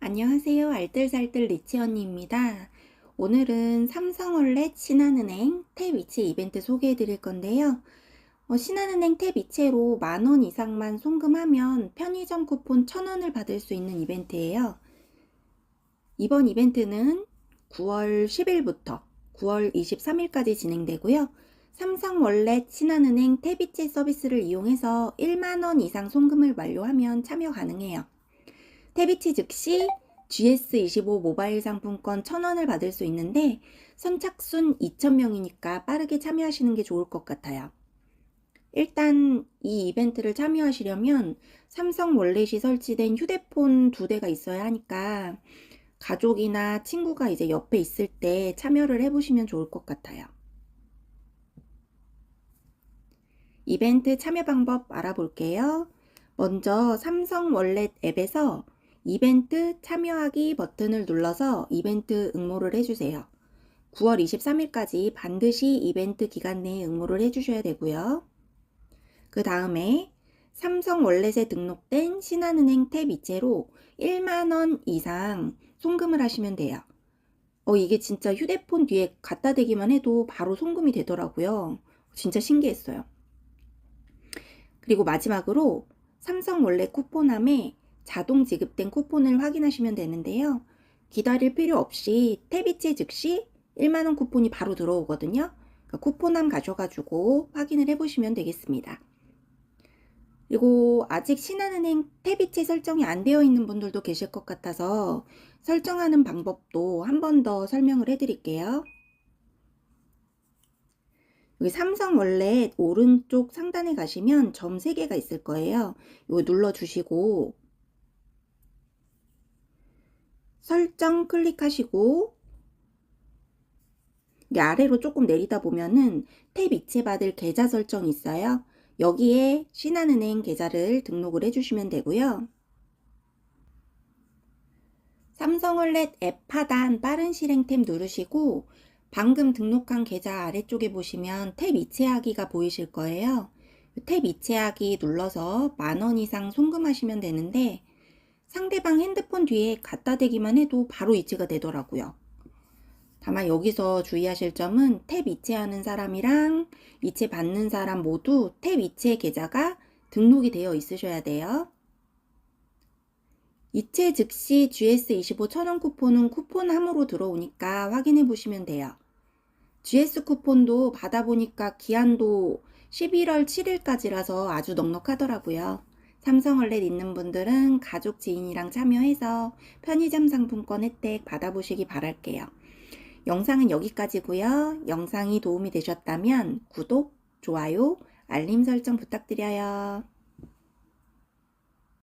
안녕하세요. 알뜰살뜰 리치 언니입니다. 오늘은 삼성월렛 신한은행 탭 이체 이벤트 소개해 드릴 건데요. 어, 신한은행 탭 이체로 만 원 이상만 송금하면 편의점 쿠폰 1000원을 받을 수 있는 이벤트예요. 이번 이벤트는 9월 10일부터 9월 23일까지 진행되고요. 삼성월렛 신한은행 탭 이체 서비스를 이용해서 1만원 이상 송금을 완료하면 참여 가능해요. 태비치 즉시 GS25 모바일 상품권 1000원을 받을 수 있는데 선착순 2000명이니까 빠르게 참여하시는 게 좋을 것 같아요. 일단 이 이벤트를 참여하시려면 삼성 월렛이 설치된 휴대폰 두 대가 있어야 하니까 가족이나 친구가 이제 옆에 있을 때 참여를 해보시면 좋을 것 같아요. 이벤트 참여 방법 알아볼게요. 먼저 삼성 월렛 앱에서 이벤트 참여하기 버튼을 눌러서 이벤트 응모를 해주세요. 9월 23일까지 반드시 이벤트 기간 내에 응모를 해주셔야 되고요. 그 다음에 삼성 월렛에 등록된 신한은행 탭 이체로 1만원 이상 송금을 하시면 돼요. 어, 이게 진짜 휴대폰 뒤에 갖다 대기만 해도 바로 송금이 되더라고요. 진짜 신기했어요. 그리고 마지막으로 삼성 월렛 쿠폰함에 자동 지급된 쿠폰을 확인하시면 되는데요. 기다릴 필요 없이 태비체 즉시 1만원 쿠폰이 바로 들어오거든요. 그러니까 쿠폰함 가셔가지고 확인을 해보시면 되겠습니다. 그리고 아직 신한은행 태비체 설정이 안 되어 있는 분들도 계실 것 같아서 설정하는 방법도 한 번 더 설명을 해드릴게요. 여기 삼성 월렛 오른쪽 상단에 가시면 점 3개가 있을 거예요. 이거 눌러주시고 설정 클릭하시고 이 아래로 조금 내리다 보면은 탭 이체 받을 계좌 설정이 있어요. 여기에 신한은행 계좌를 등록을 해주시면 되고요. 삼성월렛 앱 하단 빠른 실행 탭 누르시고 방금 등록한 계좌 아래쪽에 보시면 탭 이체하기가 보이실 거예요. 탭 이체하기 눌러서 만 원 이상 송금하시면 되는데 상대방 핸드폰 뒤에 갖다 대기만 해도 바로 이체가 되더라고요. 다만 여기서 주의하실 점은 탭 이체하는 사람이랑 이체 받는 사람 모두 탭 이체 계좌가 등록이 되어 있으셔야 돼요. 이체 즉시 GS25 천원 쿠폰은 쿠폰함으로 들어오니까 확인해 보시면 돼요. GS 쿠폰도 받아보니까 기한도 11월 7일까지라서 아주 넉넉하더라고요. 삼성월렛 있는 분들은 가족 지인이랑 참여해서 편의점 상품권 혜택 받아보시기 바랄게요. 영상은 여기까지고요. 영상이 도움이 되셨다면 구독, 좋아요, 알림 설정 부탁드려요.